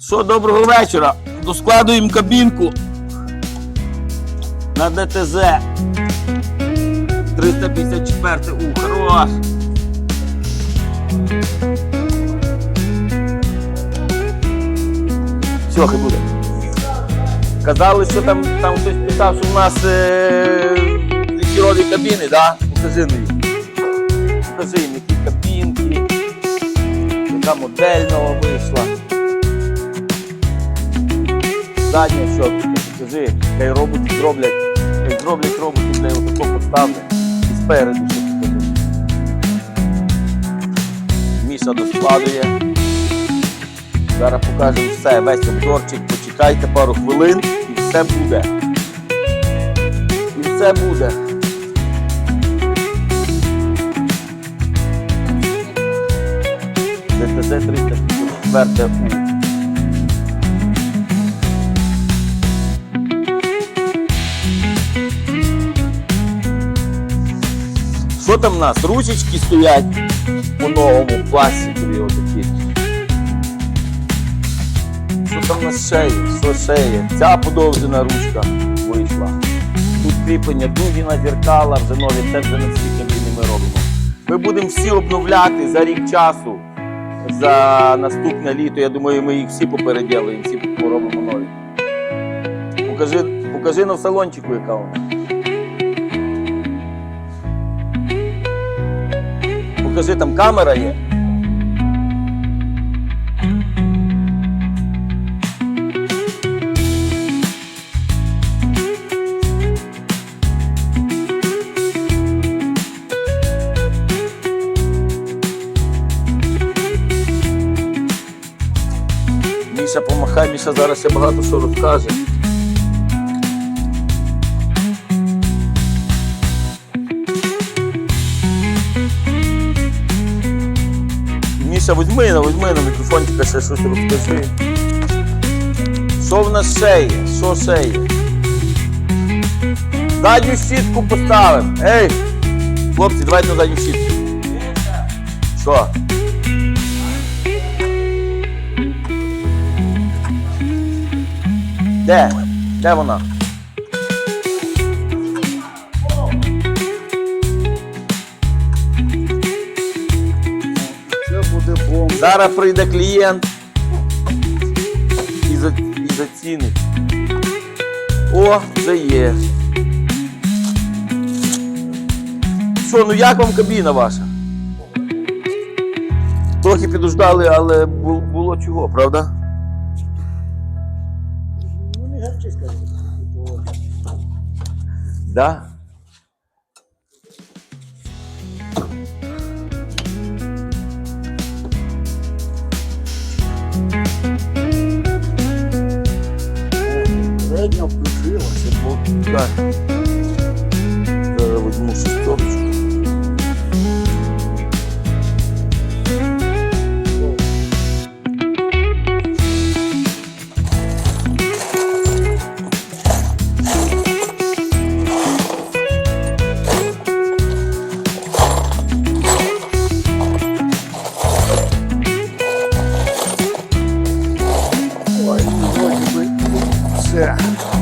Що, доброго вечора. Доскладуємо кабінку на ДТЗ. 354 у хорош. Все, хай буде. Казали, що там, там хтось питав, що у нас е, здорові кабіни, да? Покажи мені. Покажи їм, які кабінки, яка модель нова вийшла. Задня що, покажи, хай роботи зроблять, хай зроблять роботи, для отако поставлять. І спереду що покажи. Міша доскладує. Зараз покажемо все, весь обзорчик. Почекайте пару хвилин і все буде. І все буде. ДТЗ 354 У. Що там в нас? Ручечки стоять по-новому, пластикові отакі. Що там на шеї? Що шеї? Ця подовжена ручка вийшла. Тут кріплення дуги на зеркала, вже нові, це вже на кабіни ми робимо. Ми будемо всі обновляти за рік часу, за наступне літо. Я думаю, ми їх всі попереділимо, всі поробимо нові. Покажи, покажи на салончику, яка вона. Покажи, там камера є. Міша помахай, Міша зараз ще багато що розкаже. Міша, візьми, візьми на мікрофончика ще щось розкажи. Що в нас ще? Що ще? Задню щітку поставимо. Ей! Хлопці, давайте на задню щітку. Що? Де? Де вона? Бомба. Зараз прийде клієнт і, за, і зацінить. О, це є. Що, ну як вам кабіна ваша? Трохи підождали, але було чого, правда? Ну, не гарчи скажи. Да. Середня включилася. Бо так. Зараз возьму шестерочку. Все.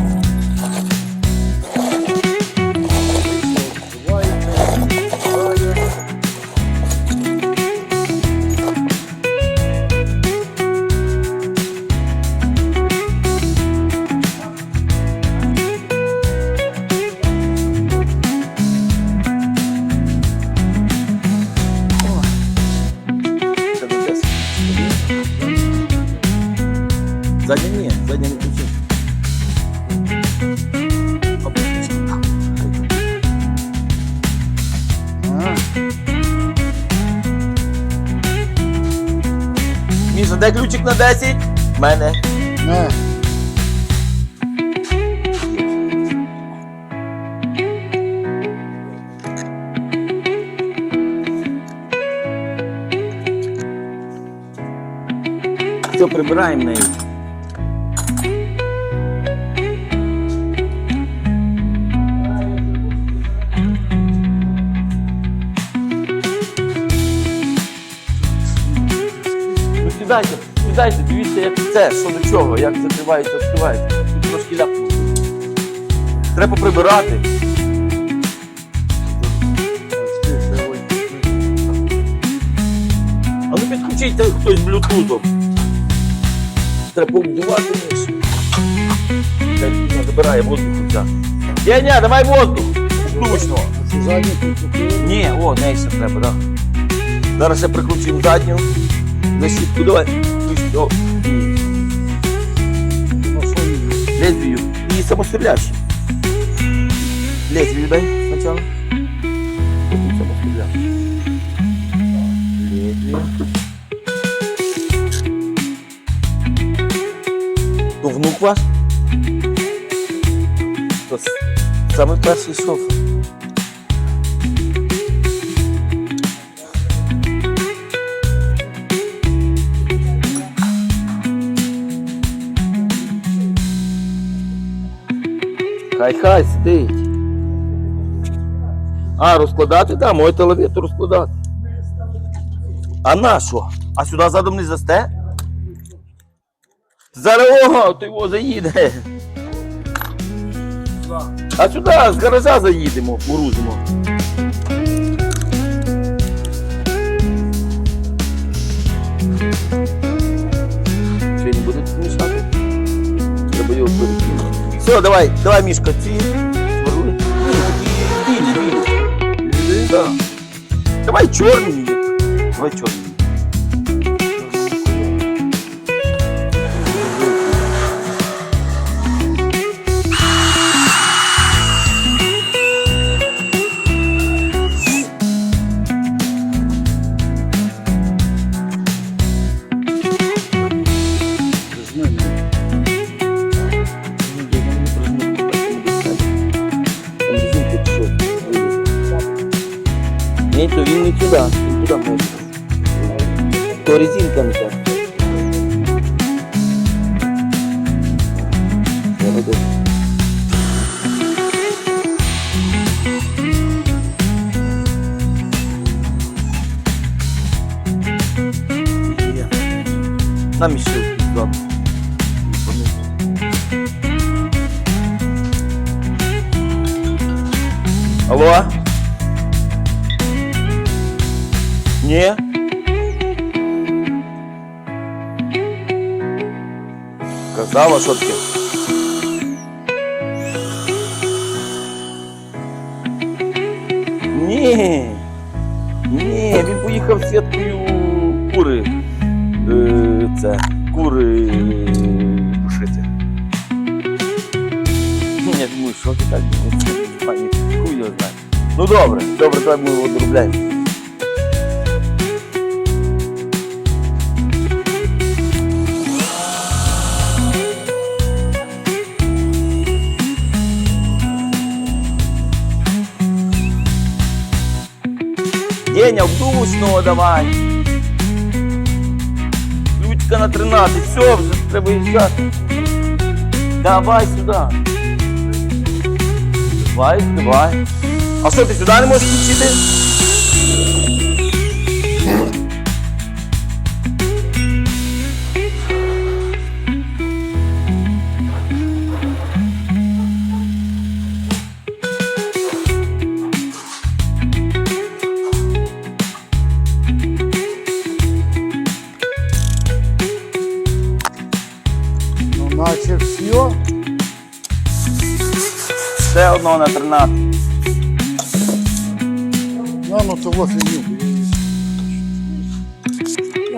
Міша, де ключик на 10? В мене. Не. Все, прибираємо неї. Сідайте, сідайте. Дивіться, як це, що до чого, як закривається, відкривається. Тут трошки ляпнуло. Треба прибирати. А ну підключіть хтось блютузом. Треба ніж. Хай людина забирає воздух. ця. Деня, давай воздух! Це Ні, о, не ще треба, так. Зараз ще прикручуємо задню. Защитку давай. Включ- О, ні. Лезвію. І самостріляч. Лезвію дай спочатку. Потім самостріляч. Лезвію. То внук ваш? То с- саме перший шофер. Хай сидить. А, розкладати? Так, можете лавіту розкладати. А на що? А сюди задом не засте? Зараз ого, то його заїде. А сюди з гаража заїдемо, погрузимо. Що, не буде мішати? Треба його перекинути. Все, давай, давай, Мішка, ці. Білі, білі, білі. Давай чорні. Давай чорні. Ні, то він не туди, він туди може. То резинка не так. Молодець. Є. Нам ще туди. Алло? Ні. Казала, що таке? Ні. Ні, він поїхав з сіткою кури. Е, це, кури душити. Я думаю, що ти так думаєш? Пані, хуй його знає. Ну добре, добре, давай ми його доробляємо. Деня, вдушного давай. Людька на 13, все, вже треба їжджати. Давай сюди. Давай, давай. А що, ти сюди не можеш включити?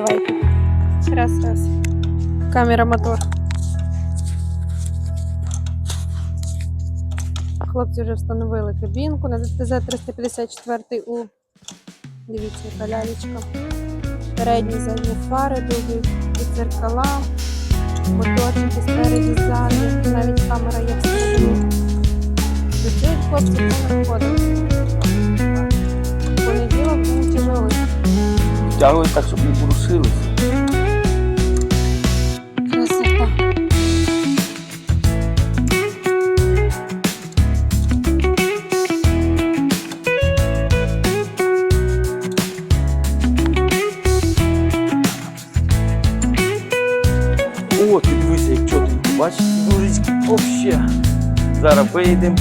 Давайте. Раз, раз. Камера, мотор. Хлопці вже встановили кабінку на ДТЗ-354 У. Дивіться, яка лялечка. Передні задні фари, довгі дзеркала, моторчики спереді ззаді, навіть камера є всередині. Працюють хлопці повним ходом. Втягуй так, щоб не порушилися. Красота. О, ти дивися, як чотенько, бачиш, дружечки, вообще. Зараз вийдемо.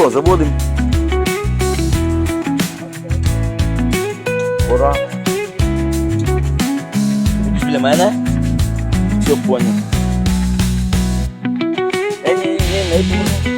Що, заводимо? Пора. Будеш біля мене? Все понял. Е, ні, ні, не буду. О,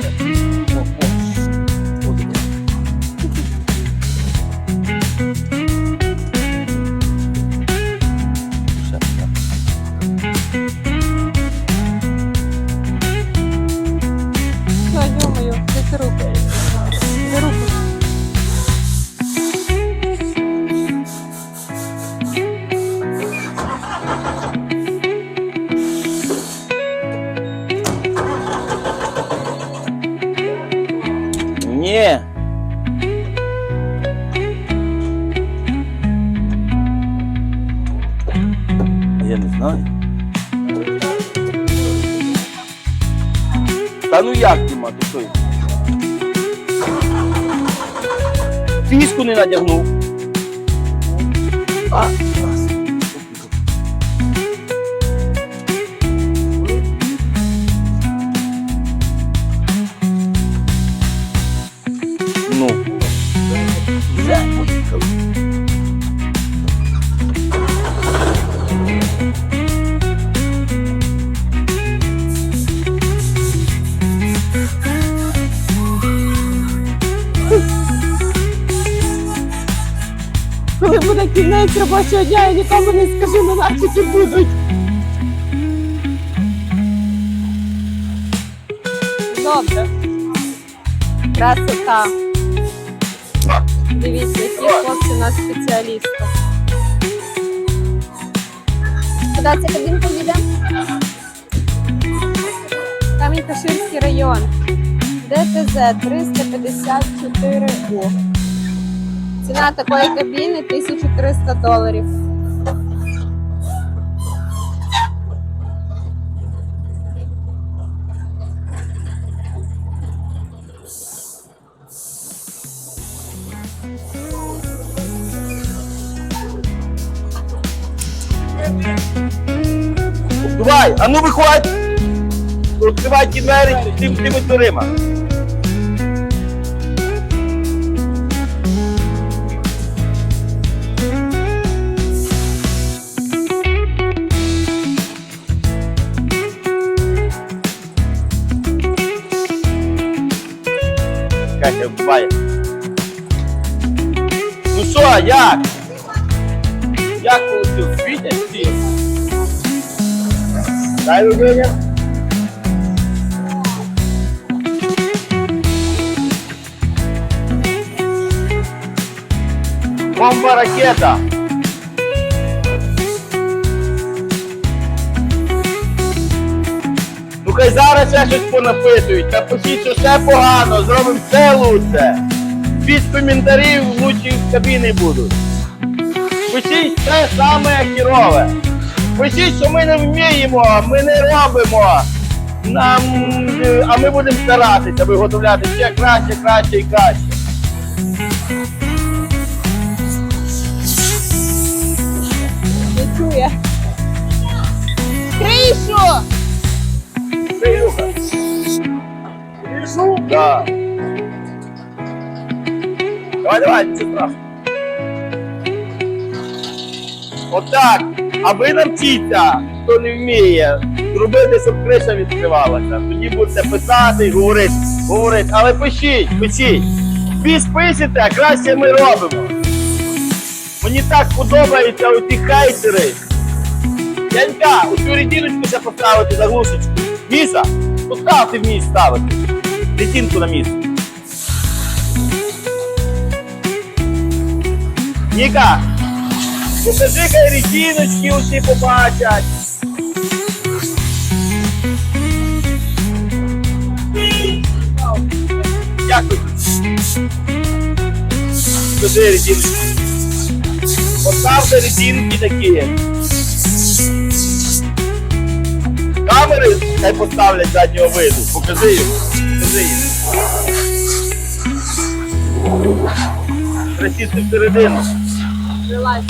ну як нема, ти що? Кінець дня, я нікому не скажу, на наче будуть. Добре. Красота. Дивіться, які хлопці у нас спеціалісти. Куди ця кабінка їде? Камінь-Каширський район. ДТЗ 354О. Ціна такої кабіни 1300 доларів. Давай, а ну виходь! Відкривай ті двері тим, тими дверима. Катя вбиває. Ну що, як? Як получив? Світять всі? Дай Рубиня. Бомба ракета. Ну хай зараз ще щось понаписують. Та пишіть, що все погано, зробимо все лучше. Від коментарів лучші кабіни будуть. Пишіть все саме хірове. Пишіть, що ми не вміємо, ми не робимо. Нам, е, а ми будемо старатися виготовляти ще краще, краще і краще. Не чує. Кришу! Да. Давай, давай, це страшно. Отак. А ви навчіться, хто не вміє, зробити, щоб криша відкривалася. Тоді будете писати і говорити, говорити. Але пишіть, пишіть. Ви спишете, а краще ми робимо. Мені так подобаються оці хейтери. Янька, оцю резиночку ще поставити заглушечку. Міса, поставте в місць ставити. Резинку на місце. Ніка, покажи хай резиночки усі побачать. Дякую. Покажи резиночки. Поставте резинки такі. Камери хай поставлять заднього виду. Покажи їм музеїв. Присісти всередину. Вилазь.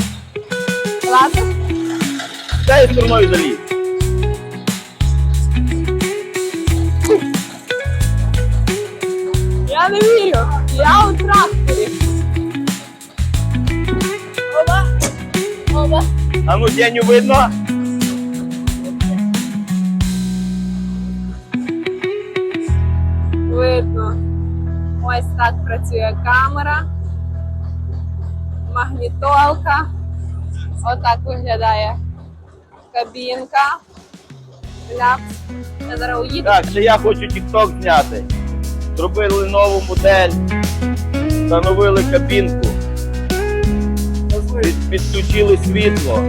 Лазить? Дай штурмою заліз. Я не вірю. Я у тракторі. Оба. Оба. А ну, Дяню видно? Працює камера. Магнітолка. Отак виглядає кабінка. Ляпс. Я зараз уїду. Так, це я хочу TikTok зняти. Зробили нову модель, встановили кабінку, під- підключили світло,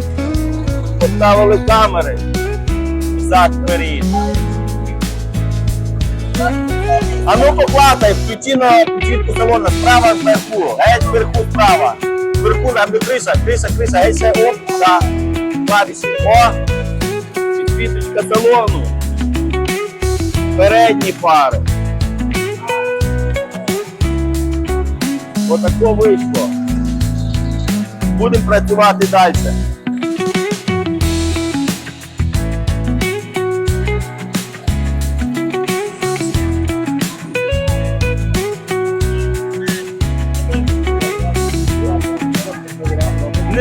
поставили камери, зад вперед. А ну поклатай, включи на включітку салона справа зверху, геть зверху справа. Зверху там де криша, криша, криша, геть ще оп, да. Клавіші. О! Підсвіточка салону. Передні пари. Отако вийшло. Будемо працювати далі.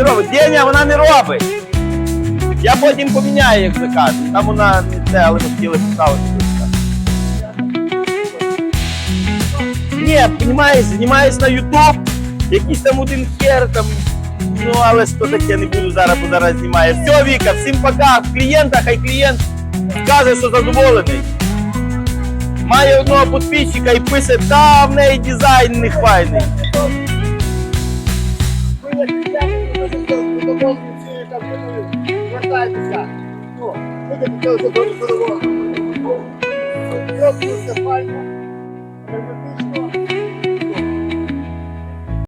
Не робить. Деня, вона не робить. Я потім поміняю, як закажуть. Там вона не це, але ми хотіли поставити. Ні, понімаєш, знімаєш на YouTube, якийсь там один хер там. Ну, але що таке не буду зараз, бо зараз знімає. Все, Віка, всім пока. Клієнта, хай клієнт скаже, що задоволений. Має одного підписчика і пише, та в неї дизайн не хвайний. Звертайтеся. Хотіли, щоб дуже задоволені. Просто герметично.